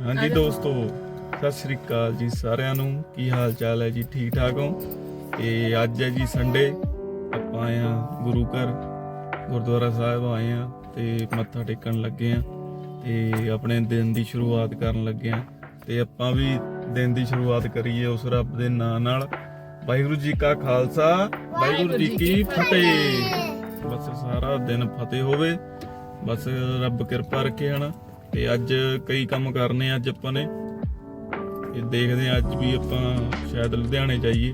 ਹਾਂਜੀ ਦੋਸਤੋ, ਸਤਿ ਸ੍ਰੀ ਅਕਾਲ ਜੀ ਸਾਰਿਆਂ ਨੂੰ। ਕੀ ਹਾਲ ਚਾਲ ਹੈ ਜੀ? ਠੀਕ ਠਾਕ ਹੋ? ਤੇ ਅੱਜ ਹੈ ਜੀ ਸੰਡੇ ਆਪਾਂ ਆਏ ਆ ਗੁਰੂ ਘਰ, ਗੁਰਦੁਆਰਾ ਸਾਹਿਬ ਆਏ ਆ ਤੇ ਮੱਥਾ ਟੇਕਣ ਲੱਗੇ ਆ ਤੇ ਆਪਣੇ ਦਿਨ ਦੀ ਸ਼ੁਰੂਆਤ ਕਰਨ ਲੱਗੇ ਆ ਤੇ ਆਪਾਂ ਵੀ ਦਿਨ ਦੀ ਸ਼ੁਰੂਆਤ ਕਰੀਏ ਉਸ ਰੱਬ ਦੇ ਨਾਂ ਨਾਲ। ਵਾਹਿਗੁਰੂ ਜੀ ਕਾ ਖਾਲਸਾ, ਵਾਹਿਗੁਰੂ ਜੀ ਕੀ ਫਤਿਹ। ਬਸ ਸਾਰਾ ਦਿਨ ਫਤਿਹ ਹੋਵੇ। ਬਸ ਰੱਬ ਕਿਰਪਾ ਰੱਖੇ ਹਨਾ। ਤੇ ਅੱਜ ਕਈ ਕੰਮ ਕਰਨੇ ਅੱਜ ਆਪਾਂ ਨੇ। ਤੇ ਦੇਖਦੇ ਆ ਅੱਜ ਵੀ ਆਪਾਂ ਸ਼ਾਇਦ ਲੁਧਿਆਣੇ ਜਾਈਏ।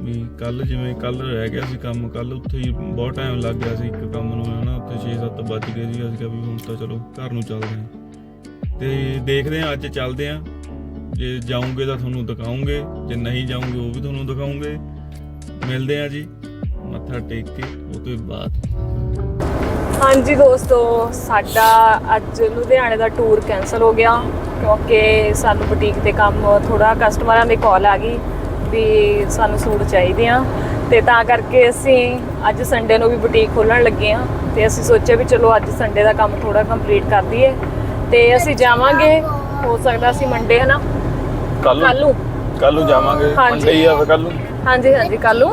ਵੀ ਕੱਲ ਜਿਵੇਂ ਕੱਲ ਰਹਿ ਗਿਆ ਸੀ ਕੰਮ ਕੱਲ ਉੱਥੇ ਹੀ ਬਹੁਤ ਟਾਈਮ ਲੱਗ ਗਿਆ ਸੀ ਇੱਕ ਕੰਮ ਨੂੰ, ਹਨਾ, ਉੱਥੇ 6-7 ਵੱਜ ਗਏ ਸੀ। ਅਸੀਂ ਕਿਹਾ ਵੀ ਹੁਣ ਤਾਂ ਚਲੋ ਘਰ ਨੂੰ ਚੱਲਦੇ ਹਾਂ ਤੇ ਦੇਖਦੇ ਆ, ਅੱਜ ਚੱਲਦੇ ਆ। ਜੇ ਜਾਉਂਗੇ ਤਾਂ ਤੁਹਾਨੂੰ ਦਿਖਾਉਂਗੇ, ਜੇ ਨਹੀਂ ਜਾਉਂਗੇ ਉਹ ਵੀ ਤੁਹਾਨੂੰ ਦਿਖਾਉਂਗੇ। ਮਿਲਦੇ ਆ ਜੀ, ਮੱਥਾ ਟੇਕ ਕੇ ਉਹ ਤੋਂ ਬਾਅਦ। ਹਾਂਜੀ ਦੋਸਤੋ ਸਾਡਾ ਅੱਜ ਲੁਧਿਆਣੇ ਦਾ ਟੂਰ ਕੈਨਸਲ ਹੋ ਗਿਆ ਕਿਉਂਕਿ ਸਾਨੂੰ ਬੁਟੀਕ ਤੇ ਕੰਮ ਥੋੜਾ ਕਸਟਮਰਾਂ ਦੀ ਕਾਲ ਆ ਗਈ ਵੀ ਸਾਨੂੰ ਸੂਟ ਚਾਹੀਦੇ ਆ। ਤੇ ਤਾਂ ਕਰਕੇ ਅਸੀਂ ਅੱਜ ਸੰਡੇ ਨੂੰ ਵੀ ਬੁਟੀਕ ਖੋਲਣ ਲੱਗੇ ਆ ਤੇ ਅਸੀਂ ਸੋਚਿਆ ਵੀ ਚਲੋ ਅੱਜ ਸੰਡੇ ਦਾ ਕੰਮ ਥੋੜਾ ਕੰਪਲੀਟ ਕਰ ਦਈਏ ਤੇ ਅਸੀਂ ਜਾਵਾਂਗੇ ਹੋ ਸਕਦਾ ਅਸੀਂ ਮੰਡੇ ਹਨਾ? ਕੱਲ ਨੂੰ। ਕੱਲ ਨੂੰ। ਜਾਵਾਂਗੇ। ਮੰਡੇ ਹੀ ਆ ਫਿਰ ਕੱਲ ਨੂੰ। ਹਾਂਜੀ ਹਾਂਜੀ ਕੱਲ ਨੂੰ।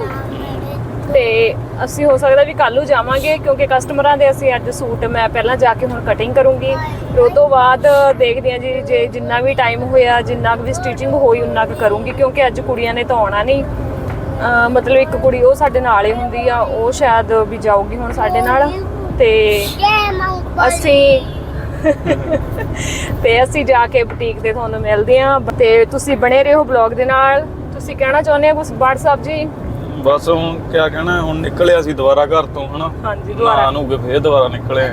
ਤੇ ਅਸੀਂ ਹੋ ਸਕਦਾ ਵੀ ਕੱਲ ਜਾਵਾਂਗੇ ਕਿਉਂਕਿ ਕਸਟਮਰਾਂ ਦੇ ਅਸੀਂ ਅੱਜ ਸੂਟ ਮੈਂ ਪਹਿਲਾਂ ਜਾ ਕੇ ਹੁਣ ਕਟਿੰਗ ਕਰੂੰਗੀ। ਫਿਰ ਉਹ ਤੋਂ ਬਾਅਦ ਦੇਖਦੇ ਹਾਂ ਜੀ, ਜੇ ਜਿੰਨਾ ਵੀ ਟਾਈਮ ਹੋਇਆ, ਜਿੰਨਾ ਕੁ ਵੀ ਸਟਿਚਿੰਗ ਹੋਈ, ਉਨਾ ਕੁ ਕਰੂੰਗੀ ਕਿਉਂਕਿ ਅੱਜ ਕੁੜੀਆਂ ਨੇ ਤਾਂ ਆਉਣਾ ਨਹੀਂ। ਮਤਲਬ ਇੱਕ ਕੁੜੀ ਉਹ ਸਾਡੇ ਨਾਲ ਹੀ ਹੁੰਦੀ ਆ, ਉਹ ਸ਼ਾਇਦ ਵੀ ਜਾਊਗੀ ਹੁਣ ਸਾਡੇ ਨਾਲ ਤੇ ਅਸੀਂ ਤੇ ਅਸੀਂ ਜਾ ਕੇ ਬੁਟੀਕ ਤੇ ਤੁਹਾਨੂੰ ਮਿਲਦੇ ਹਾਂ। ਤੇ ਤੁਸੀਂ ਬਣੇ ਰਹੋ ਬਲੌਗ ਦੇ ਨਾਲ। ਤੁਸੀਂ ਕਹਿਣਾ ਚਾਹੁੰਦੇ ਆ ਕੁਝ WhatsApp ਜੀ। ਬਸ ਹੁਣ ਕਿਆ ਕਹਿਣਾ ਹੁਣ ਨਿਕਲਿਆ ਸੀ ਦੁਬਾਰਾ ਘਰ ਤੋਂ ਹਨਾ? ਹਾਂਜੀ ਨਾ ਦੁਬਾਰਾ ਨੂੰ ਕੇ ਫੇਰ ਦੁਬਾਰਾ ਨਿਕਲੇ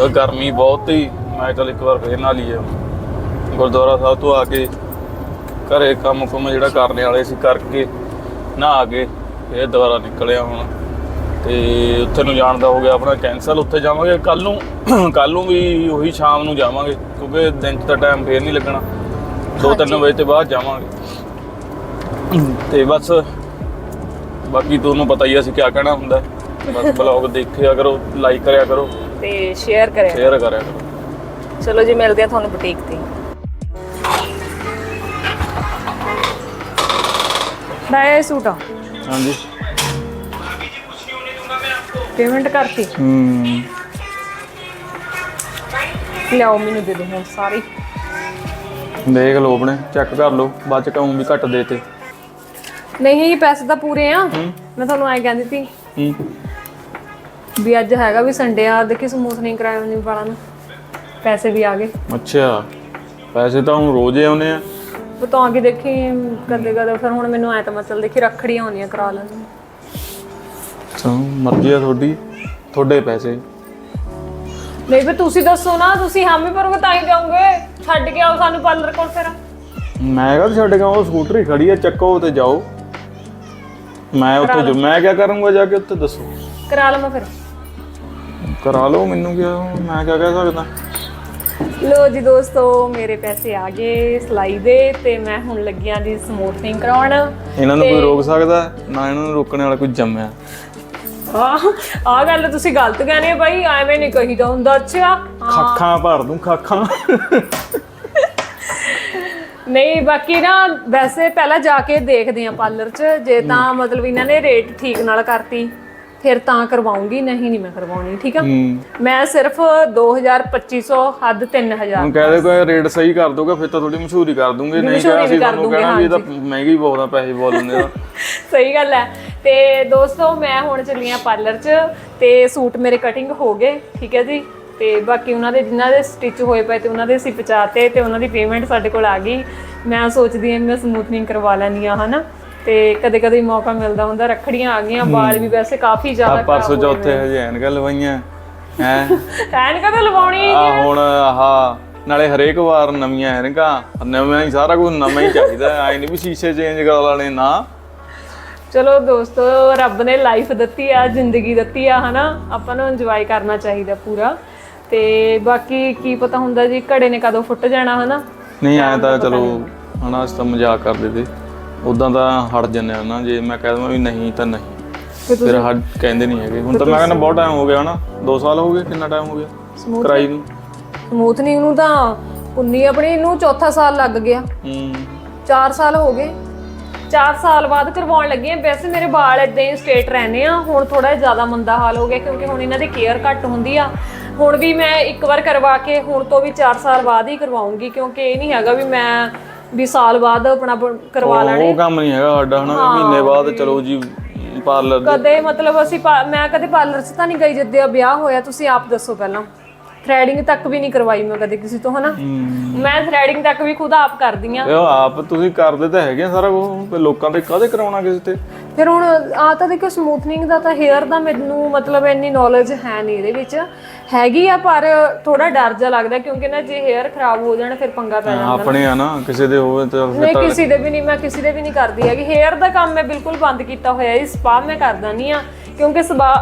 ਉਹ ਗਰਮੀ ਬਹੁਤ ਹੀ ਮੈਂ ਚਲ ਇੱਕ ਵਾਰ ਫੇਰ ਨਾਲ ਲਈਏ। ਗੁਰਦੁਆਰਾ ਸਾਹਿਬ ਤੋਂ ਆ ਕੇ ਘਰੇ ਕੰਮ ਕੁਮ ਜਿਹੜਾ ਕਰਨੇ ਵਾਲੇ ਸੀ ਕਰਕੇ ਨਹਾ ਕੇ ਫੇਰ ਦੁਬਾਰਾ ਨਿਕਲਿਆ ਹੁਣ। ਤੇ ਉੱਥੇ ਨੂੰ ਜਾਣ ਦਾ ਹੋ ਗਿਆ ਆਪਣਾ ਕੈਂਸਲ ਉੱਥੇ ਜਾਵਾਂਗੇ। ਕੱਲ ਨੂੰ ਕੱਲ ਨੂੰ ਵੀ ਉਹੀ ਸ਼ਾਮ ਨੂੰ ਜਾਵਾਂਗੇ ਕਿਉਂਕਿ ਦਿਨ 'ਚ ਤਾਂ ਟਾਈਮ ਫੇਰ ਨਹੀਂ ਲੱਗਣਾ। 2-3 ਵਜੇ ਤੋਂ ਬਾਅਦ ਜਾਵਾਂਗੇ। ਤੇ ਬਸ ਬਾਕੀ ਤੁਹਾਨੂੰ ਪਤਾ ਹੀ ਆ ਅਸੀਂ ਕੀ ਕਹਿਣਾ ਹੁੰਦਾ। ਬਸ ਬਲੌਗ ਦੇਖਿਆ ਕਰੋ ਲਾਈਕ ਕਰਿਆ ਕਰੋ। ਤੇ ਸ਼ੇਅਰ ਕਰਿਆ ਸ਼ੇਅਰ ਕਰਿਆ ਕਰੋ। ਚਲੋ ਜੀ ਮਿਲਦੇ ਆ ਤੁਹਾਨੂੰ ਬੁਟੀਕ ਤੇ। ਬਾਏ ਸੂਟ? ਆ ਹਾਂਜੀ। ਪੇਮੈਂਟ ਕਰਤੀ? ਹੂੰ। ਲਿਆਓ ਮੈਨੂੰ ਦੇ ਦਿਓ ਹੁਣ ਸਾਰੀ। ਦੇਖ ਲਓ ਆਪਣੇ ਚੈੱਕ ਕਰ ਲਓ ਬਾਅਦ ਚ ਕਹੂੰ ਵੀ ਘੱਟ ਦੇ ਤੇ। ਨਹੀਂ ਪੈਸੇ ਤਾਂ ਪੂਰੇ ਆ। ਮੈਂ ਤੁਹਾਨੂੰ ਐ ਕਹਿੰਦੀ ਸੀ ਹੂੰ। ਵੀ ਅੱਜ ਹੈਗਾ ਵੀ ਸੰਡੇ ਆ ਦੇਖੀ ਸਮੂਥ ਨਹੀਂ ਕਰਾਇਆ ਨਹੀਂ ਵਾਲਾਂ ਨੂੰ। ਪੈਸੇ ਵੀ ਆ ਗਏ। ਅੱਛਾ ਪੈਸੇ ਤਾਂ ਹੁਣ ਰੋਜ਼ ਹੀ ਆਉਨੇ ਆ। ਬਤਾ ਕੇ ਦੇਖੀ ਕਦੇ ਕਦੇ ਫਿਰ ਹੁਣ ਮੈਨੂੰ ਐ ਤਾਂ ਮਸਲ ਦੇਖੀ ਰੱਖੜੀਆਂ ਆਉਂਦੀਆਂ ਕਰਾ ਲੈਂਦੀ। ਅੱਛਾ ਮਰਜ਼ੀ ਆ ਤੁਹਾਡੀ ਤੁਹਾਡੇ ਪੈਸੇ। ਨਹੀਂ ਫਿਰ ਤੁਸੀਂ ਦੱਸੋ ਨਾ ਤੁਸੀਂ ਹਾਮੀ ਭਰੋਗੇ ਤਾਂ ਹੀ ਜਾਓਗੇ ਛੱਡ ਕੇ ਆਓ ਸਾਨੂੰ ਪਾਰਲਰ ਕੋਲ ਫਿਰ। ਮੈਂ ਕਹਾਂ ਛੱਡ ਗਿਆ ਉਹ ਸਕੂਟਰੀ ਖੜੀ ਆ ਚੱਕੋ ਤੇ ਜਾਓ। ਮੈਂ ਉੱਥੇ ਜੋ ਮੈਂ ਕੀ ਕਰੂੰਗਾ ਜਾ ਕੇ ਉੱਥੇ ਦੱਸੋ। ਕਰਾ ਲਵਾਂ ਫਿਰ। ਕਰਾ ਲਓ ਮੈਨੂੰ ਕੀ ਮੈਂ ਕੀ ਕਹਿ ਸਕਦਾ। ਲੋ ਜੀ ਦੋਸਤੋ ਮੇਰੇ ਪੈਸੇ ਆ ਗਏ ਸਲਾਈ ਦੇ ਤੇ ਮੈਂ ਹੁਣ ਲੱਗੀਆਂ ਦੀ ਸਮੂਥਿੰਗ ਕਰਾਉਣ। ਇਹਨਾਂ ਨੂੰ ਕੋਈ ਰੋਕ ਸਕਦਾ? ਨਾ ਇਹਨਾਂ ਨੂੰ ਰੋਕਣ ਵਾਲਾ ਕੋਈ ਜੰਮਿਆ ਆ। ਆ ਗੱਲ ਤੁਸੀਂ ਗਲਤ ਕਹਿੰਦੇ ਹੋ ਬਾਈ ਐਵੇਂ ਨਹੀਂ ਕਹੀਦਾ ਹੁੰਦਾ। ਅੱਛਾ ਖਾਖਾਂ ਭਰ ਦੂੰ ਖਾਖਾਂ। ਨਹੀਂ ਬਾਕੀ ਨਾ ਵੈਸੇ ਪਹਿਲਾਂ ਜਾ ਕੇ ਦੇਖਦੇ ਆ ਪਾਰਲਰ 'ਚ ਜੇ ਤਾਂ ਮਤਲਬ ਇਹਨਾਂ ਨੇ ਰੇਟ ਠੀਕ ਨਾਲ ਕਰਤੀ ਫਿਰ ਤਾਂ ਕਰਵਾਉਂਗੀ ਨਹੀਂ ਨਹੀਂ ਮੈਂ ਕਰਵਾਉਣੀ ਠੀਕ ਆ? ਮੈਂ ਸਿਰਫ 2000 2500 ਹੱਦ 3000 ਹੁਣ ਕਹਦੇ ਕੋਈ ਰੇਟ ਸਹੀ ਕਰ ਦੋਗਾ ਫਿਰ ਤਾਂ ਥੋੜੀ ਮਸ਼ਹੂਰੀ ਕਰ ਦੂੰਗੇ ਨਹੀਂ ਕਿਹਾ ਵੀ ਅਸੀਂ ਤੁਹਾਨੂੰ ਕਹਿਣਾ ਵੀ ਇਹ ਤਾਂ ਮਹਿੰਗੀ ਬਹੁਤ ਆ ਪੈਸੇ ਬੋਲਣੇ ਦਾ ਸਹੀ ਗੱਲ ਹੈ। ਤੇ ਦੋਸਤੋ ਮੈਂ ਹੁਣ ਚੱਲੀ ਆ ਪਾਰਲਰ 'ਚ ਤੇ ਸੂਟ ਮੇਰੇ ਕਟਿੰਗ ਹੋ ਗਏ ਠੀਕ ਹੈ ਜੀ? ਤੇ ਬਾਕੀ ਉਹਨਾਂ ਦੇ ਜਿਨ੍ਹਾਂ ਦੇ ਸਟਿਚ ਹੋਏ ਪਏ ਤੇ ਉਹਨਾਂ ਦੇ ਅਸੀਂ ਪਹੁੰਚਾਤੇ ਤੇ ਉਹਨਾਂ ਦੀ ਪੇਮੈਂਟ ਸਾਡੇ ਕੋਲ ਆ ਗਈ। ਮੈਂ ਸੋਚਦੀ ਹਾਂ ਮੈਂ ਸਮੂਥਨਿੰਗ ਕਰਵਾ ਲੈਣੀ ਆ ਹਨਾ? ਤੇ ਕਦੇ ਕਦੇ ਮੌਕਾ ਮਿਲਦਾ ਹੁੰਦਾ ਰੱਖੜੀਆਂ ਆ ਗਈਆਂ ਵਾਲ ਵੀ ਵੈਸੇ ਕਾਫੀ ਜ਼ਿਆਦਾ ਪਰਸੋਂ ਚੌਥੇ ਹਜੇ ਐਨਕਾਂ ਲਵਾਈਆਂ ਹੈ? ਐਨ ਕਦੇ ਲਵਾਉਣੀ ਆ ਹੁਣ ਆਹ ਨਾਲੇ ਹਰੇਕ ਵਾਰ ਨਵੀਆਂ ਐਨਕਾਂ ਨਵਾਂ ਹੀ ਸਾਰਾ ਕੁਝ ਨਵਾਂ ਹੀ ਚਾਹੀਦਾ ਆਈ ਨਹੀਂ ਵੀ ਸ਼ੀਸ਼ੇ ਚੇਂਜ ਕਰਾ ਲੈਣੇ ਨਾ। ਚਲੋ ਦੋਸਤੋ ਰੱਬ ਨੇ ਲਾਈਫ ਦਿੱਤੀ ਆ ਜ਼ਿੰਦਗੀ ਦਿੱਤੀ ਆ ਹਨਾ? ਆਪਾਂ ਨੂੰ ਇੰਜੋਏ ਕਰਨਾ ਚਾਹੀਦਾ ਪੂਰਾ। ਤੇ ਬਾਕੀ ਕੀ ਪਤਾ ਹੁੰਦਾ ਜੀ ਘੜੇ ਨੇ ਕਦੋਂ ਫੁੱਟ ਜਾਣਾ ਹਨਾ? ਨਹੀਂ ਆਇਆ ਤਾਂ ਚਲੋ ਹਣਾ ਅਸੀਂ ਤਾਂ ਮਜ਼ਾਕ ਕਰਦੇ ਤੇ ਉਦਾਂ ਤਾਂ ਹਟ ਜੰਨੇ ਨਾ ਜੇ ਮੈਂ ਕਹਿ ਦਵਾਂ ਵੀ ਨਹੀਂ ਤਾਂ ਨਹੀਂ। ਫਿਰ ਹਟ ਕਹਿੰਦੇ ਨਹੀਂ ਹੈਗੇ। ਹੁਣ ਤਾਂ ਮੈਂ ਕਹਿੰਦਾ ਬਹੁਤ ਟਾਈਮ ਹੋ ਗਿਆ ਹਨਾ? 2 ਸਾਲ ਹੋ ਗਏ ਕਿੰਨਾ ਟਾਈਮ ਹੋ ਗਿਆ? ਕਰਾਈ ਨੂੰ। ਸਮੂਥਨਿੰਗ ਨੂੰ ਤਾਂ 19 ਆਪਣੀ ਨੂੰ ਚੌਥਾ ਸਾਲ ਲੱਗ ਗਿਆ। ਹੂੰ। 4 ਸਾਲ ਹੋ ਗਏ। 4 ਸਾਲ ਬਾਅਦ ਕਰਵਾਉਣ ਲੱਗੀ ਆ। ਵੈਸੇ ਮੇਰੇ ਵਾਲ ਇਦਾਂ ਹੀ ਸਟੇਟ ਰਹਿੰਦੇ ਆ। ਹੁਣ ਥੋੜਾ ਜ਼ਿਆਦਾ ਮੰਦਾ ਹਾਲ ਹੋ ਗਿਆ ਕਿਉਂਕਿ ਹੁਣ ਇਹਨਾਂ ਦੀ ਕੇਅਰ ਘੱਟ ਹੁੰਦੀ ਆ। ਹੁਣ ਵੀ ਮੈਂ ਇੱਕ ਵਾਰ ਕਰਵਾ ਕੇ ਹੁਣ ਤੋਂ ਵੀ 4 ਸਾਲ ਬਾਅਦ ਹੀ ਕਰਵਾਉਂਗੀ ਕਿਉਂਕਿ ਇਹ ਨਹੀਂ ਹੈਗਾ ਵੀ ਮੈਂ ਵੀ ਸਾਲ ਬਾਅਦ ਆਪਣਾ ਬ- ਕਰਵਾ ਲੈਣੇ। ਉਹ ਕੰਮ ਨਹੀਂ ਹੈਗਾ ਸਾਡਾ ਹਨਾ? ਵੀ ਮਹੀਨੇ ਬਾਅਦ ਚਲੋ ਜੀ ਪਾਰਲਰ ਦੇ ਕਦੇ ਮਤਲਬ ਅਸੀਂ ਪਾ- ਮੈਂ ਕਦੇ ਪਾਰਲਰ 'ਚ ਤਾਂ ਨਹੀਂ ਗਈ ਜਿੱਦੇ ਆ ਵਿਆਹ ਹੋਇਆ ਤੁਸੀਂ ਆਪ ਦੱਸੋ ਪਹਿਲਾਂ। ਥ੍ਰੈਡਿੰਗ ਤੱਕ ਵੀ ਨਹੀਂ ਕਰਵਾਈ ਮੈਂ ਕਦੇ ਕਿਸੇ ਤੋਂ ਹਨਾ? ਮੈਂ ਥ੍ਰੈਡਿੰਗ ਤੱਕ ਵੀ ਖੁਦ ਆਪ ਕਰਦੀ ਆ। ਇਹ ਆਪ ਤੁਸੀਂ ਕਰਦੇ ਤਾਂ ਹੈਗੇ ਆ ਸਾਰਾ ਕੁਝ ਲੋਕਾਂ ਤੇ ਕਾਹਦੇ ਕਰਾਉਣਾ ਕਿਸੇ ਤੇ? ਫਿਰ ਹੁਣ ਆ ਤਾਂ ਦੇਖੋ ਸਮੂਥਨਿੰਗ ਦਾ ਤਾਂ ਹੇਅਰ ਦਾ ਮੈਨੂੰ ਮਤਲਬ ਇੰਨੀ ਨੌਲੇਜ ਹੈ ਨਹੀਂ ਇਹਦੇ ਵਿੱਚ। ਹੈਗੀ ਆ ਪਰ ਥੋੜਾ ਡਰ ਜਿਹਾ ਲੱਗਦਾ ਕਿਉਂਕਿ ਨਾ ਜੇ ਹੇਅਰ ਖਰਾਬ ਹੋ ਜਾਣ ਫਿਰ ਪੰਗਾ ਪੈ ਜਾਂਦਾ ਆਪਣੇ ਆ ਨਾ ਕਿਸੇ ਦੇ ਹੋਵੇ ਤਾਂ ਨਹੀਂ ਕਿਸੇ ਦੇ ਵੀ ਨਹੀਂ ਮੈਂ ਕਿਸੇ ਦੇ ਵੀ ਨਹੀਂ ਕਰਦੀ ਹੈਗੀ। ਹੇਅਰ ਦਾ ਕੰਮ ਮੈਂ ਬਿਲਕੁਲ ਬੰਦ ਕੀਤਾ ਹੋਇਆ ਹੈ ਸਪਾ ਮੈਂ ਕਰਦਾ ਨਹੀਂ ਆ। ਕਿਉਂਕਿ ਸਪਾ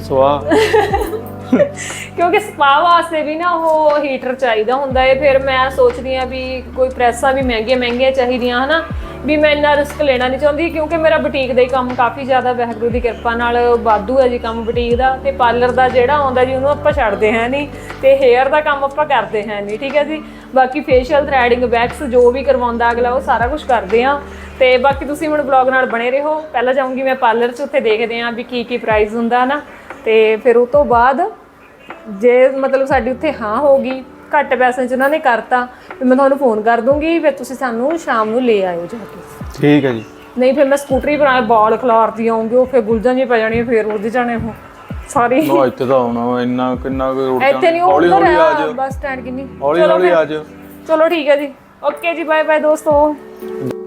ਸਵਾਹ ਕਿਉਂਕਿ ਸਪਾ ਵਾਸਤੇ ਵੀ ਨਾ ਉਹ ਹੀਟਰ ਚਾਹੀਦਾ ਹੁੰਦਾ ਹੈ ਫਿਰ ਮੈਂ ਸੋਚਦੀ ਆ ਵੀ ਕੋਈ ਪ੍ਰੈਸਾਂ ਵੀ ਮਹਿੰਗੀਆਂ ਮਹਿੰਗੀਆਂ ਚਾਹੀਦੀਆਂ ਹਨਾ? ਵੀ ਮੈਂ ਇੰਨਾ ਰਿਸਕ ਲੈਣਾ ਨਹੀਂ ਚਾਹੁੰਦੀ ਕਿਉਂਕਿ ਮੇਰਾ ਬੁਟੀਕ ਦਾ ਹੀ ਕੰਮ ਕਾਫੀ ਜ਼ਿਆਦਾ ਵਾਹਿਗੁਰੂ ਦੀ ਕਿਰਪਾ ਨਾਲ ਵਾਧੂ ਹੈ ਜੀ ਕੰਮ ਬੁਟੀਕ ਦਾ ਤੇ ਪਾਰਲਰ ਦਾ ਜਿਹੜਾ ਆਉਂਦਾ ਜੀ ਉਹਨੂੰ ਆਪਾਂ ਛੱਡਦੇ ਹੈ ਨਹੀਂ ਤੇ ਹੇਅਰ ਦਾ ਕੰਮ ਆਪਾਂ ਕਰਦੇ ਹੈ ਨਹੀਂ, ਠੀਕ ਹੈ ਜੀ? ਬਾਕੀ ਫੇਸ਼ੀਅਲ ਥ੍ਰੈਡਿੰਗ ਵੈਕਸ ਜੋ ਵੀ ਕਰਵਾਉਂਦਾ ਅਗਲਾ ਉਹ ਸਾਰਾ ਕੁਝ ਕਰਦੇ ਆ ਤੇ ਬਾਕੀ ਤੁਸੀਂ ਹੁਣ ਬਲੌਗ ਨਾਲ ਬਣੇ ਰਹੋ। ਪਹਿਲਾਂ ਜਾਊਂਗੀ ਮੈਂ ਪਾਰਲਰ 'ਚ, ਉੱਥੇ ਦੇਖਦੇ ਆ ਵੀ ਕੀ ਕੀ ਪ੍ਰਾਈਸ ਹੁੰਦਾ ਨਾ ਤੇ ਫਿਰ ਉਹ ਤੋਂ ਬਾਅਦ ਜੇ ਮਤਲਬ ਸਾਡੀ ਉੱਥੇ ਹਾਂ ਹੋ ਗਈ ਘੱਟ ਪੈਸਿਆਂ 'ਚ ਉਹਨਾਂ ਨੇ ਕਰਤਾ ਫਿਰ ਮੈਂ ਤੁਹਾਨੂੰ ਫੋਨ ਕਰ ਦੂੰਗੀ ਫਿਰ ਤੁਸੀਂ ਸਾਨੂੰ ਸ਼ਾਮ ਨੂੰ ਲੈ ਆਇਓ ਜਾ ਕੇ। ਠੀਕ ਹੈ ਜੀ। ਨਹੀਂ ਫਿਰ ਮੈਂ ਸਕੂਟਰੀ ਬਣਾ ਬਾਲ ਖਲਾਰਦੀ ਆਉਂਗੀ ਉਹ ਫਿਰ ਗੁਲਜਾਂ ਜੀ ਪੈ ਜਾਣੀਆਂ ਫਿਰ ਉਹਦੇ ਜਾਣੇ ਉਹ। ਸਾਰੀ ਨੋ ਇੱਥੇ ਤਾਂ ਆਉਣਾ ਵਾ, ਇੰਨਾ ਕਿੰਨਾ ਕੁ ਰੋਡ ਇੱਥੇ ਨਹੀਂ ਹੌਲੀ ਉੱਧਰ ਹੌਲੀ ਆ ਆ ਜਾਓ ਬੱਸ ਸਟੈਂਡ ਕਿੰਨੀ। ਹੌਲੀ ਚਲੋ ਹੌਲੀ। ਆ ਜਾਓ ਚਲੋ ਠੀਕ ਹੈ ਜੀ। ਓਕੇ ਜੀ ਬਾਏ ਬਾਏ ਦੋਸਤੋ।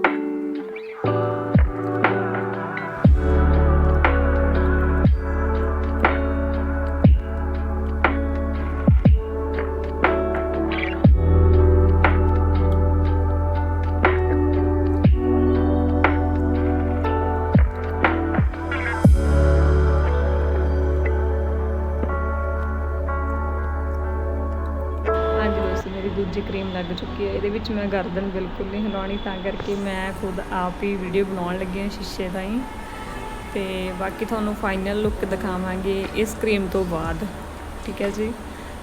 ਦੂਜੀ ਕਰੀਮ ਲੱਗ ਚੁੱਕੀ ਹੈ। ਇਹਦੇ ਵਿੱਚ ਮੈਂ ਗਰਦਨ ਬਿਲਕੁਲ ਨਹੀਂ ਹਿਲਾਉਣੀ, ਤਾਂ ਕਰਕੇ ਮੈਂ ਖੁਦ ਆਪ ਹੀ ਵੀਡੀਓ ਬਣਾਉਣ ਲੱਗੀ ਹਾਂ ਸ਼ੀਸ਼ੇ ਤਾਈਂ ਤੇ ਬਾਕੀ ਤੁਹਾਨੂੰ ਫਾਈਨਲ ਲੁੱਕ ਦਿਖਾਵਾਂਗੇ ਇਸ ਕਰੀਮ ਤੋਂ ਬਾਅਦ। ਠੀਕ ਹੈ ਜੀ?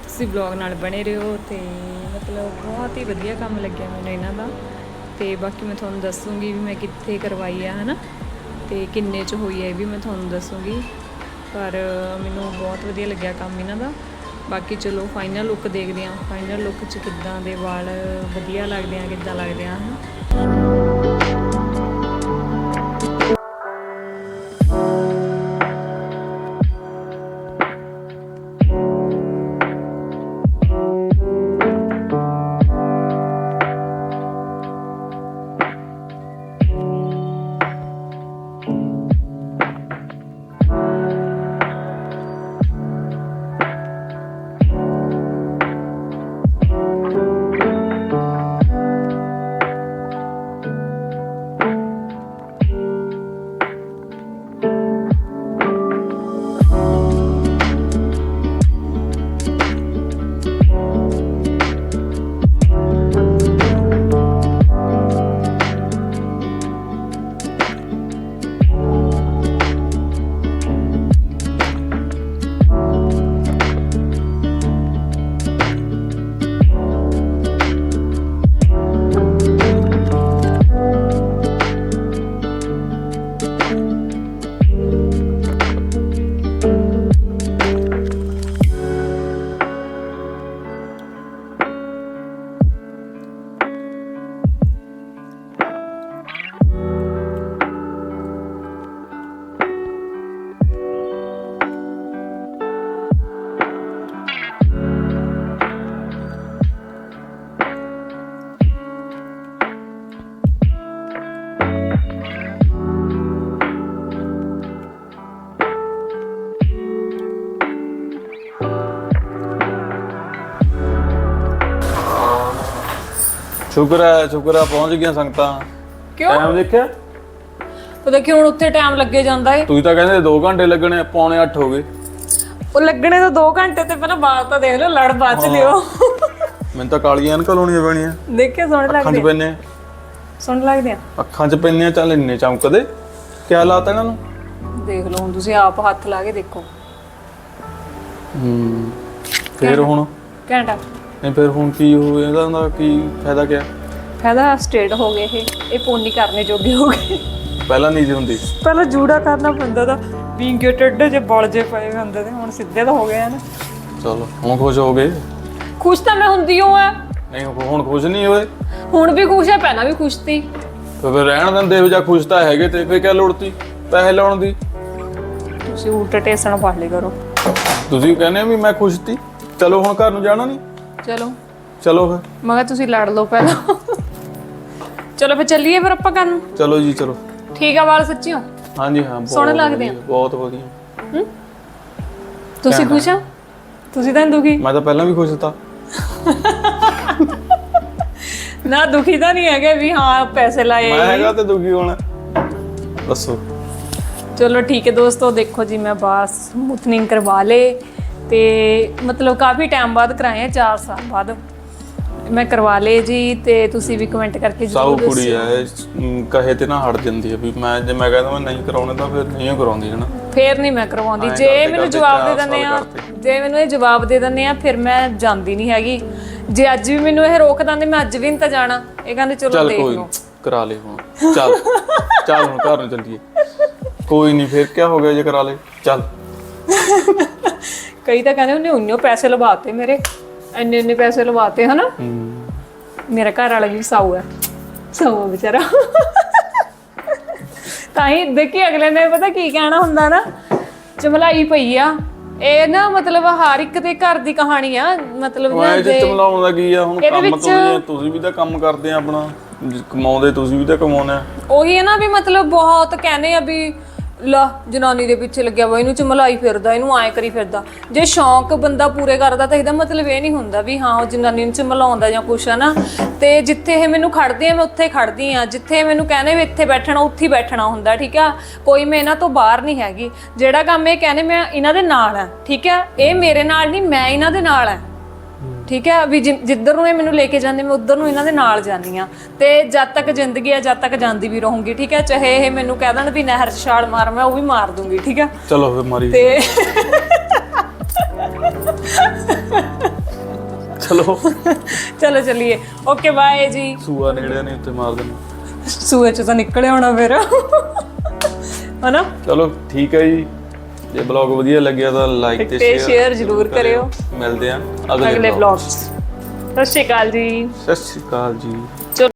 ਤੁਸੀਂ ਬਲੌਗ ਨਾਲ ਬਣੇ ਰਹੋ ਤੇ ਮਤਲਬ ਬਹੁਤ ਹੀ ਵਧੀਆ ਕੰਮ ਲੱਗਿਆ ਮੈਨੂੰ ਇਹਨਾਂ ਦਾ। ਤੇ ਬਾਕੀ ਮੈਂ ਤੁਹਾਨੂੰ ਦੱਸੂਗੀ ਵੀ ਮੈਂ ਕਿੱਥੇ ਕਰਵਾਈ ਆ, ਹਨਾ? ਤੇ ਕਿੰਨੇ ਚ ਹੋਈ ਹੈ ਇਹ ਵੀ ਮੈਂ ਤੁਹਾਨੂੰ ਦੱਸੂਗੀ। ਪਰ ਮੈਨੂੰ ਬਹੁਤ ਵਧੀਆ ਲੱਗਿਆ ਕੰਮ ਇਹਨਾਂ ਦਾ। ਬਾਕੀ ਚਲੋ ਫਾਈਨਲ ਲੁੱਕ ਦੇਖਦੇ ਹਾਂ। ਫਾਈਨਲ ਲੁੱਕ 'ਚ ਕਿੱਦਾਂ ਦੇ ਵਾਲ ਵਧੀਆ ਲੱਗਦੇ ਆ, ਕਿੱਦਾਂ ਲੱਗਦੇ ਆ, ਹਨਾ? ਸ਼ੁਕਰ ਹੈ ਸ਼ੁਕਰ ਹੈ ਪਹੁੰਚ ਗਈਆਂ ਸੰਗਤਾਂ। ਕਿਉਂ? ਟਾਈਮ ਦੇਖਿਆ? ਉਹ ਦੇਖੀ ਹੁਣ ਉੱਥੇ ਟਾਈਮ ਲੱਗੇ ਜਾਂਦਾ ਏ। ਤੁਸੀਂ ਤਾਂ ਕਹਿੰਦੇ 2 ਘੰਟੇ ਲੱਗਣੇ ਪੌਣੇ 8 ਹੋ ਗਏ। ਉਹ ਲੱਗਣੇ ਤਾਂ 2 ਘੰਟੇ ਤੇ ਪਹਿਲਾਂ ਬਾਤ ਤਾਂ ਦੇਖ ਲਓ ਲੜ ਬਚ ਲਿਓ। ਮੈਨੂੰ ਤਾਂ ਕਾਲੀਆਂ ਅਨਕਲ ਹੋਣੀਆਂ ਪੈਣੀਆਂ। ਦੇਖੇ ਸੋਹਣੇ ਅੱਖਾਂ 'ਚ ਲੱਗਦੇ ਪੈਨੇ ਸੋਹਣੇ ਲੱਗਦੇ ਆ। ਅੱਖਾਂ 'ਚ ਪੈਨੇ ਆ, ਚੱਲ ਇੰਨੇ ਚਮਕਦੇ। ਕਿਆ ਲਾਤਾ ਇਹਨਾਂ ਨੂੰ? ਦੇਖ ਲਓ ਹੁਣ ਤੁਸੀਂ ਆਪ ਹੱਥ ਲਾ ਕੇ ਦੇਖੋ। ਹੂੰ। ਫੇਰ ਹੁਣ? ਘੰਟਾ ਨਹੀਂ ਫਿਰ ਹੁਣ ਕੀ ਹੋ ਇਹਦਾ ਦਾ ਕੀ ਫਾਇਦਾ ਕਿਆ? ਫਾਇਦਾ ਸਟੇਟ ਹੋ ਗਏ ਇਹ। ਇਹ ਪੋਨੀ ਕਰਨੇ ਜੋਗੇ ਹੋ ਗਏ। ਪਹਿਲਾਂ ਨਹੀਂ ਸੀ ਹੁੰਦੀ। ਪਹਿਲਾਂ ਜੂੜਾ ਕਰਨਾ ਪੈਂਦਾ ਤਾਂ। ਵਿੰਗੇ ਟੱਡੇ ਜੇ ਬਲ ਜੇ ਪਏ ਹੁੰਦੇ ਤੇ ਹੁਣ ਸਿੱਧੇ ਤਾਂ ਹੋ ਗਏ ਹਨ ਚਲੋ ਹੁਣ ਖੁਸ਼ ਹੋ ਗਏ? ਖੁਸ਼ ਤਾਂ ਮੈਂ ਹੁੰਦੀ ਹਾਂ ਨਹੀਂ ਹੁਣ ਖੁਸ਼ ਨਹੀਂ ਹੋਏ? ਹੁਣ ਵੀ ਖੁਸ਼ ਹੈ ਪਹਿਲਾਂ ਵੀ ਖੁਸ਼ ਸੀ। ਫਿਰ ਰਹਿਣ ਦਿੰਦੇ ਜਾਂ ਖੁਸ਼ ਤਾਂ ਹੈਗੇ ਤੇ ਫਿਰ ਕਿਆ ਲੋੜ ਤੀ ਪੈਸੇ ਲਾਉਣ ਦੀ? ਤੁਸੀਂ ਉਲਟ ਟੇਸਣ ਪੜ ਲਈ ਕਰੋ। ਤੁਸੀਂ ਕਹਿੰਦੇ ਵੀ ਮੈਂ ਖੁਸ਼ ਤੀ ਚਲੋ ਹੁਣ ਘਰ ਨੂੰ ਜਾਣਾ ਨਹੀਂ? ਚਲੋ। ਚਲੋ ਫਿਰ। ਮੈਂ ਕਿਹਾ ਤੁਸੀਂ ਲੜ ਲਓ ਪਹਿਲਾਂ। ਚਲੋ ਫਿਰ ਚੱਲੀਏ ਫਿਰ ਆਪਾਂ ਕਰਨ ਚਲੋ ਜੀ ਚਲੋ। ਠੀਕ ਆ ਵਾਲ ਸੱਚੀ ਹੋ? ਹਾਂਜੀ ਹਾਂ ਬਹੁਤ ਸੋਹਣੇ ਲੱਗਦੇ ਆ। ਵਧੀਆ, ਬਹੁਤ ਵਧੀਆ। ਤੁਸੀਂ ਖੁਸ਼ ਹੋ ਤੁਸੀਂ ਤਾਂ ਨੀ ਦੁਖੀ? ਮੈਂ ਤਾਂ ਪਹਿਲਾਂ ਵੀ ਖੁਸ਼ ਤਾਂ। ਨਾ ਦੁਖੀ ਤਾਂ ਨਹੀਂ ਹੈਗੇ ਵੀ ਹਾਂ ਪੈਸੇ ਲਾਏ ਮੈਂ ਹੈਗਾ ਤੇ ਦੁਖੀ ਹੋਣਾ। ਦੱਸੋ। ਚਲੋ ਠੀਕ ਹੈ ਦੋਸਤੋ ਦੇਖੋ ਜੀ ਮੈਂ ਬਾਸ ਸਮੂਥਨਿੰਗ ਕਰਵਾ ਲੇ ਤੇ ਮਤਲਬ ਕਾਫੀ ਟਾਈਮ ਬਾਅਦ ਕਰਾਏ ਆ 4 ਸਾਲ ਬਾਅਦ। ਮੈਂ ਕਰਵਾ ਲੇ ਜੀ ਤੇ ਤੁਸੀਂ ਵੀ ਕਮੈਂਟ ਕਰਕੇ ਸਾਊ ਜ਼ਰੂਰ ਕੁੜੀ ਇਹ, ਕਹੇ ਤੇ ਨਾ ਹਟ ਜਾਂਦੀ ਹੈ ਵੀ ਮੈਂ ਜੇ ਮੈਂ ਕਹਿੰਦਾ ਮੈਂ ਨਹੀਂ ਕਰਾਉਣਾ ਤਾਂ ਫਿਰ ਨਹੀਂ ਕਰਾਉਂਦੀ ਹਨਾ? ਫੇਰ ਨਹੀਂ ਮੈਂ ਕਰਵਾਉਂਦੀ। ਜੇ ਕਰਦੇ ਮੈਨੂੰ ਕਰਦੇ ਜਵਾਬ ਦੇ ਚਾਰ ਦਿੰਦੇ ਸਾਲ ਆ ਕਰਤੇ। ਜੇ ਮੈਨੂੰ ਇਹ ਜਵਾਬ ਦੇ ਦਿੰਦੇ ਆ ਫਿਰ ਮੈਂ ਜਾਂਦੀ ਨਹੀਂ ਹੈਗੀ। ਜੇ ਅੱਜ ਵੀ ਮੈਨੂੰ ਇਹ ਰੋਕ ਦਿੰਦੇ ਮੈਂ ਅੱਜ ਵੀ ਨਹੀਂ ਤਾਂ ਜਾਣਾ। ਇਹ ਕਹਿੰਦੇ ਚਲੋ ਚੱਲ ਦੇਖ ਕੋਈ ਲਓ। ਨੀ, ਕਰਾ ਲੈ ਹੁਣ। ਚੱਲ ਚੱਲ ਹੁਣ ਘਰ ਨੂੰ ਚੱਲੀਏ। ਕੋਈ ਨਹੀਂ ਫਿਰ ਕੀ ਹੋ ਗਿਆ ਜੇ ਕਰਾ ਲੈ ਚੱਲ। ਕਈ ਤਾਂ ਕਹਿੰਦੇ ਉਹਨੇ ਉਨਿਓ ਪੈਸੇ ਲਵਾਤੇ ਮੇਰੇ ਇੰਨੇ ਇੰਨੇ ਪੈਸੇ ਲਵਾਤੇ ਹਨਾ? ਮੇਰਾ ਘਰ ਵਾਲਾ ਵੀ ਸਾਊ ਹੈ ਸਾਊ ਵਿਚਾਰਾ। ਤਾਂ ਹੀ ਦੇਖੀ ਅਗਲੇ ਨੇ ਪਤਾ ਕੀ ਕਹਿਣਾ ਹੁੰਦਾ ਨਾ ਚਮਲਾਈ ਪਈ ਆ। ਇਹ ਨਾ ਮਤਲਬ ਹਰ ਇੱਕ ਦੇ ਘਰ ਦੀ ਕਹਾਣੀ ਆ ਮਤਲਬ ਨਾ ਐ ਜੇ ਜਿੱਤ ਮਲਾਉਣ ਦਾ ਕੀ ਆ? ਹੁਣ ਕੰਮ ਵਿੱਚ- ਤੁਸੀਂ ਵੀ ਤਾਂ ਕੰਮ ਕਰਦੇ ਆ ਆਪਣਾ। ਕਮਾਉਂਦੇ ਤੁਸੀਂ ਵੀ ਤਾਂ ਕਮਾਉਂਦੇ ਆ। ਉਹੀ ਹੈ ਨਾ ਵੀ ਮਤਲਬ ਬਹੁਤ ਕਹਿੰਦੇ ਆ ਵੀ ਲਾ, ਜਨਾਨੀ ਦੇ ਪਿੱਛੇ ਲੱਗਿਆ ਵਾ, ਇਹਨੂੰ ਚਮਲਾਈ ਫਿਰਦਾ, ਇਹਨੂੰ ਐ ਕਰੀ ਫਿਰਦਾ। ਜੇ ਸ਼ੌਂਕ ਬੰਦਾ ਪੂਰੇ ਕਰਦਾ ਤਾਂ ਇਹਦਾ ਮਤਲਬ ਇਹ ਨਹੀਂ ਹੁੰਦਾ ਵੀ ਹਾਂ, ਉਹ ਜਨਾਨੀ ਨੂੰ ਚਮਲਾਉਂਦਾ ਜਾਂ ਕੁਛ ਹੈ ਨਾ ਤੇ ਜਿੱਥੇ ਇਹ ਮੈਨੂੰ ਖੜਦੀ ਆ, ਮੈਂ ਉੱਥੇ ਖੜਦੀ ਆ। ਜਿੱਥੇ ਮੈਨੂੰ ਕਹਿੰਦੇ ਵੀ ਇੱਥੇ ਬੈਠਣਾ, ਉੱਥੇ ਹੀ ਬੈਠਣਾ ਹੁੰਦਾ, ਠੀਕ ਆ? ਕੋਈ ਮੈਂ ਇਹਨਾਂ ਤੋਂ ਬਾਹਰ ਨਹੀਂ ਹੈਗੀ। ਜਿਹੜਾ ਕੰਮ ਇਹ ਕਹਿੰਦੇ ਮੈਂ ਇਹਨਾਂ ਦੇ ਨਾਲ ਆ, ਠੀਕ ਆ? ਇਹ ਮੇਰੇ ਨਾਲ ਨਹੀਂ, ਮੈਂ ਇਹਨਾਂ ਦੇ ਨਾਲ ਆ। ਠੀਕ ਹੈ? ਵੀ ਜਿ- ਜਿੱਧਰ ਨੂੰ ਇਹ ਮੈਨੂੰ ਲੈ ਕੇ ਜਾਂਦੇ ਮੈਂ ਉਧਰ ਨੂੰ ਇਹਨਾਂ ਦੇ ਨਾਲ ਜਾਂਦੀ ਆ ਤੇ ਜਦ ਤੱਕ ਜ਼ਿੰਦਗੀ ਹੈ ਜਦ ਤੱਕ ਜਾਂਦੀ ਵੀ ਰਹੂੰਗੀ ਠੀਕ ਹੈ? ਚਾਹੇ ਇਹ ਮੈਨੂੰ ਕਹਿ ਦੇਣ ਵੀ ਨਹਿਰ 'ਚ ਛਾਲ ਮਾਰ ਮੈਂ ਉਹ ਵੀ ਮਾਰ ਦੂੰਗੀ ਠੀਕ ਹੈ? ਚਲੋ ਫਿਰ ਮਾਰੀ ਤੇ ਚਲੋ। ਚਲੋ ਚੱਲੀਏ। ਓਕੇ ਬਾਏ ਜੀ। ਸੂਆ ਨੇੜੇ ਨਹੀਂ ਉੱਤੇ ਮਾਰ ਦੇਣਾ। ਸੂਏ 'ਚ ਤਾਂ ਨਿਕਲ ਆਉਣਾ ਫਿਰ। ਹਨਾ? ਚਲੋ ਠੀਕ ਹੈ ਜੀ। ਜੇ ਬਲੌਗ ਵਧੀਆ ਲੱਗਿਆ ਤਾਂ ਲਾਈਕ ਤੇ ਸ਼ੇਅਰ ਜ਼ਰੂਰ ਕਰਿਓ। ਮਿਲਦੇ ਆ ਅਗਲੇ vlog ਵਲੌਗਸ ਸਤਿ ਸ਼੍ਰੀ ਅਕਾਲ ਜੀ। ਸਤਿ ਸ਼੍ਰੀ ਅਕਾਲ ਜੀ।